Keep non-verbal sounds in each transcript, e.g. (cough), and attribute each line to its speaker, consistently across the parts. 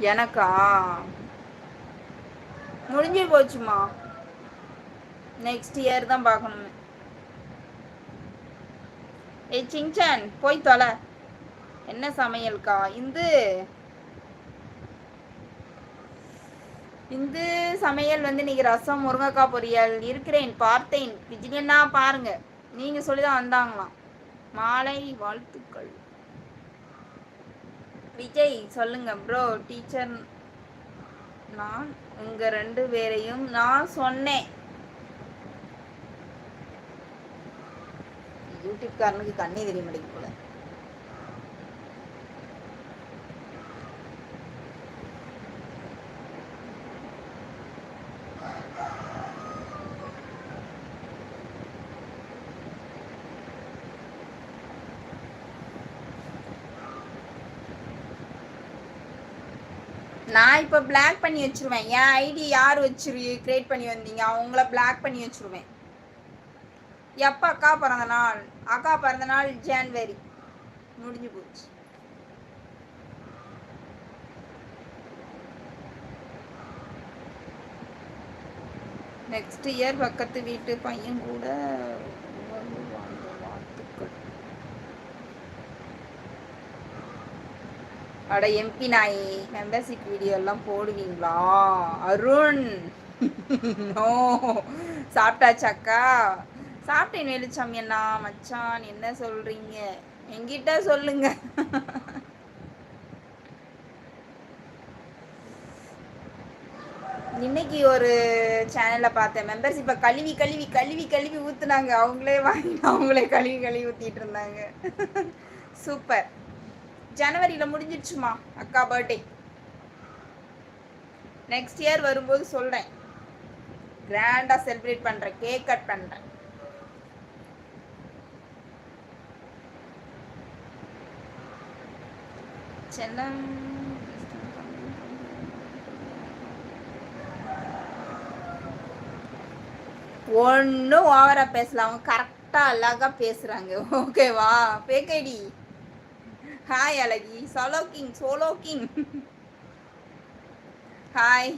Speaker 1: எனக்கா? முடிஞ்சு போச்சுமா. Next year தான் பார்க்கணும். ஏய் சிங்சான் போய் தொலை. என்ன சமையல்க்கா இந்து. இந்து சமையல் வந்து இன்னைக்கு ரசம் முருங்கைக்காய் பொரியல் இருக்கிறேன் பார்த்தேன். விஜயன்னா பாருங்க. நீங்க சொல்லிதான் வந்தாங்களாம். மாலை வாழ்த்துக்கள். விஜய் சொல்லுங்க ப்ரோ டீச்சர் நான் உங்க ரெண்டு பேரையும் நான் சொன்னேன். யூடியூப்காரனுக்கு கண்ணே தெரிய மாட்டேங்குது போல. நான் இப்போ பிளாக் பண்ணி வச்சிருவேன். என் ஐடி யார் வச்சிரு கிரியேட் பண்ணி வந்தீங்க? அவங்கள பிளாக் பண்ணி வச்சிருவேன். எப்போ அக்கா பிறந்த நாள் அக்கா பிறந்த நாள் ஜான்வரி முடிஞ்சு போச்சு. நெக்ஸ்ட் இயர் பக்கத்து வீட்டு பையன் கூட வாழ்த்துக்கள் அட எம்பி நாய் மெம்பர்ஷிப் வீடியோ எல்லாம் போடுவீங்களா? அருண். நோ. சாப்பிட்டாச்சாக்கா சாப்பிட்டேன் வெளிச்சாமி அண்ணா மச்சான் என்ன சொல்றீங்க? எங்கிட்ட சொல்லுங்க. இன்னைக்கு ஒரு சேனல்ல பார்த்தேன். மெம்பர்ஷிப்பை கழுவி கழுவி கழுவி கழுவி ஊத்துனாங்க. அவங்களே வாங்கி அவங்களே கழுவி கழுவி ஊத்திட்டு இருந்தாங்க. (laughs) சூப்பர் ஜனவரியில முடிஞ்சிடுச்சுமா அக்கா பர்த்டே நெக்ஸ்ட் இயர் வரும்போது சொல்றேன். கிராண்டா செலிப்ரேட் பண்றேன் கேக் கட் பண்றேன். செல்லம் ஒன்றும் ஓவரா பேசலாம் அவங்க கரெக்டா அழகா பேசுறாங்க. ஓகேவா பேக்கடி ஹாய் அழகி solo king solo king hi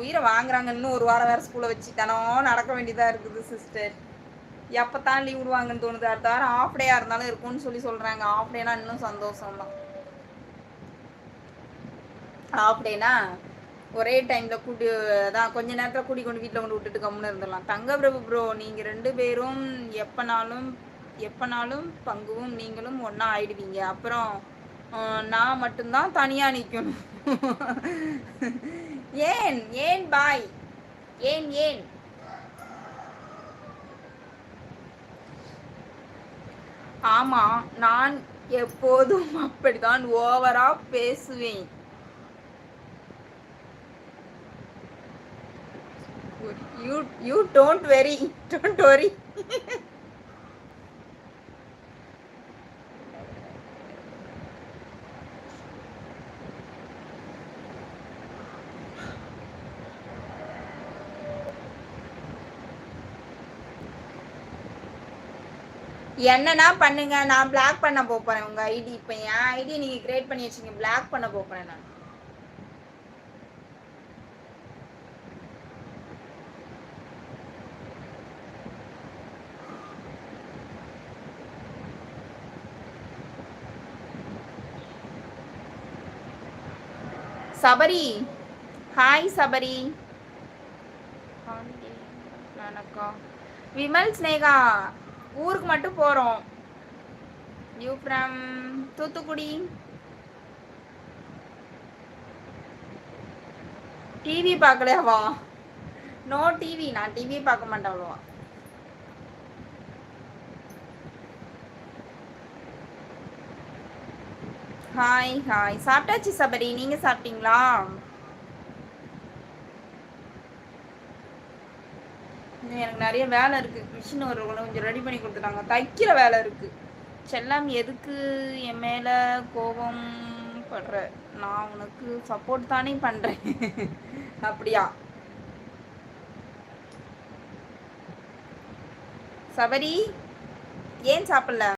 Speaker 1: உயிரை வாங்குறாங்க. இன்னும் ஒரு வாரம் வேற வச்சு வச்சுட்டானோ நடக்க வேண்டியதா இருக்குது சிஸ்டர் எப்போ தான் லீவ் விடுவாங்கன்னு தோணுது? அடுத்த வாரம் ஆஃப் டேயாக இருந்தாலும் இருக்கும்னு சொல்லி சொல்கிறாங்க ஆஃப் டேனா இன்னும் சந்தோஷம் தான் ஆஃப் டேனா ஒரே டைமில் கூட்டி அதான் கொஞ்ச நேரத்தில் கூட்டி கொண்டு வீட்டில் கொண்டு விட்டுட்டு கம்முன்னு இருந்துடலாம். தங்க பிரபு ப்ரோ நீங்கள் ரெண்டு பேரும் எப்போனாலும் எப்பனாலும் பங்குவும் நீங்களும் ஒன்றா ஆயிடுவீங்க. அப்புறம் நான் மட்டும்தான் தனியா நிக்கணும். ஏன்? ஏன் பாய்? ஏன் ஏன்? ஆமா நான் எப்போதும் அப்படிதான் ஓவரா பேசுவேன். You you don't very don't worry என்னன்னா பண்ணுங்க நான் பிளாக் பண்ண போறேன் உங்க ஐடி இப்போ என் ஐடி நீங்க கிரியேட் பண்ணி வச்சீங்க பிளாக் பண்ண போறேன் நான். சபரி ஹாய் சபரி வணக்கம். விமல் ஸ்னேகா. ஊருக்கு மட்டும் போறோம். You from Thoothukudi. டிவி பார்க்கலையாவா நோ டிவி நான் டிவி பார்க்க மாட்டேன் அவ்வளோவா. ஹாய் ஹாய் சாப்பிட்டாச்சு சபரி. நீங்க சாப்பிட்டீங்களா? எனக்கு நிறைய வேலை இருக்கு. மிஷின் ஒரு கொஞ்சம் ரெடி பண்ணி கொடுத்துட்டாங்க. தைக்கிற வேலை இருக்கு. செல்லம் எதுக்கு என் மேல கோபம் படுற? நான் உனக்கு சப்போர்ட் தானே பண்றேன். (laughs) அப்படியா? சபரி ஏன் சாப்பிடல?